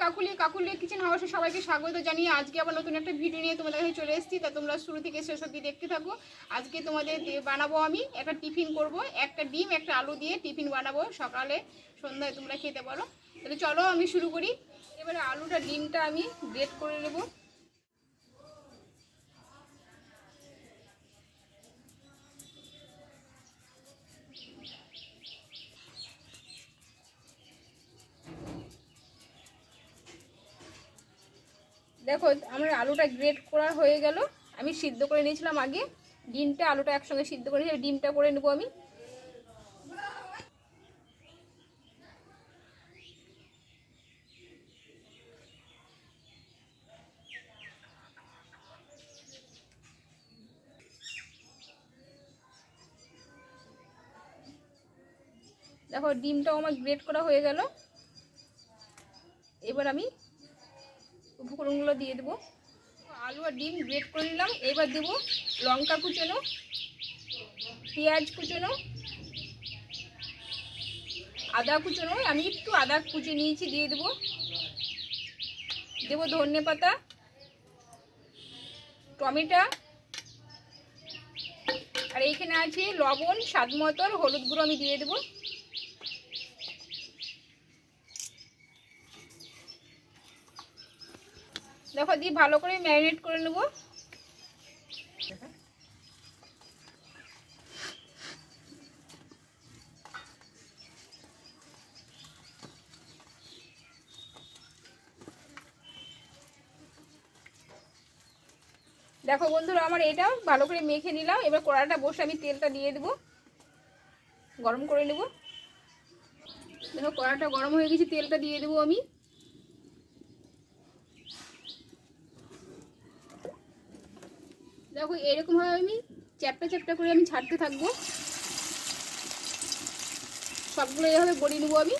Kakulia kitchen হাউসে সবাইকে স্বাগত জানিয়ে আজকে আবার নতুন একটা ভিডিও নিয়ে তোমাদের কাছে চলে এসেছি। তা তোমরা শুরু থেকে শেষ দিয়ে দেখতে থাকো। আজকে তোমাদের বানাবো আমি একটা টিফিন করব, একটা ডিম, একটা আলু দিয়ে টিফিন বানাবো সকালে, সন্ধ্যায় তোমরা খেতে পারো। তাহলে চলো আমি শুরু করি। এবারে আলুটা ডিমটা আমি গ্রেট করে নেব। দেখো, আমার আলুটা গ্রেট করা হয়ে গেল। আমি সিদ্ধ করে নিয়েছিলাম আগে। ডিমটা, আলুটা একসঙ্গে সিদ্ধ করে নিয়েছি। ডিমটা করে নেব আমি। দেখো, ডিমটাও আমার গ্রেট করা হয়ে গেল। এবার আমি উপকরণগুলো দিয়ে দেবো। আলু আর ডিম গ্রেট করে নিলাম। এবার দেবো লঙ্কা কুচোনো, পেঁয়াজ কুচোনো, আদা কুচোনো। আমি একটু আদা কুচে নিয়েছি, দিয়ে দেবো। দেবো ধনে পাতা, টমেটো, আর এইখানে আছে লবণ, স্বাদ মতো হলুদ গুঁড়ো আমি দিয়ে দেবো। দেখো, দিয়ে ভালো করে ম্যারিনেট করে নেব। দেখো বন্ধুরা, আমার এটা ভালো করে মেখে নিলাম। এবার কড়াটা বসে আমি তেলটা দিয়ে দেবো। গরম করে নেব। দেখো কড়াটা গরম হয়ে গেছে, তেলটা দিয়ে দেবো আমি। দেখো এরকমভাবে আমি চ্যাপটা চ্যাপটা করে আমি ছাড়তে থাকব। সবগুলো এভাবে গড়িয়ে নেব আমি।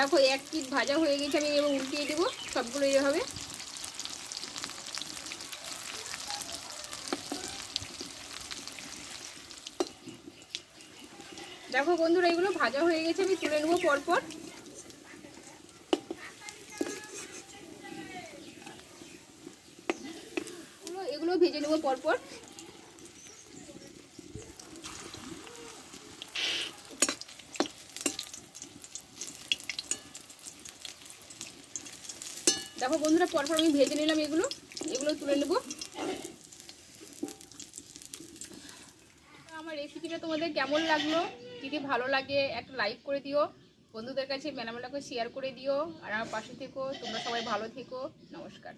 দেখো, এক পিঠ ভাজা হয়ে গেছে, আমি এবার উল্টিয়ে দেবো, সবগুলো এভাবে দেখো বন্ধুরা, এগুলো ভাজা হয়ে গেছে, আমি তুলে নেব পরপর। এগুলো ভেজে নেব পরপর। দেখো বন্ধুরা, পরপর আমি ভেজে নিলাম এগুলো। এগুলো তুলে নেব। আমার রেসিপিটা তোমাদের কেমন লাগল? যদি ভালো লাগে, একটা লাইক করে দিও। বন্ধুদের কাছে মেলামেলা করে শেয়ার করে দিও। আর আমার পাশে থেকো। তোমরা সবাই ভালো থেকো। নমস্কার।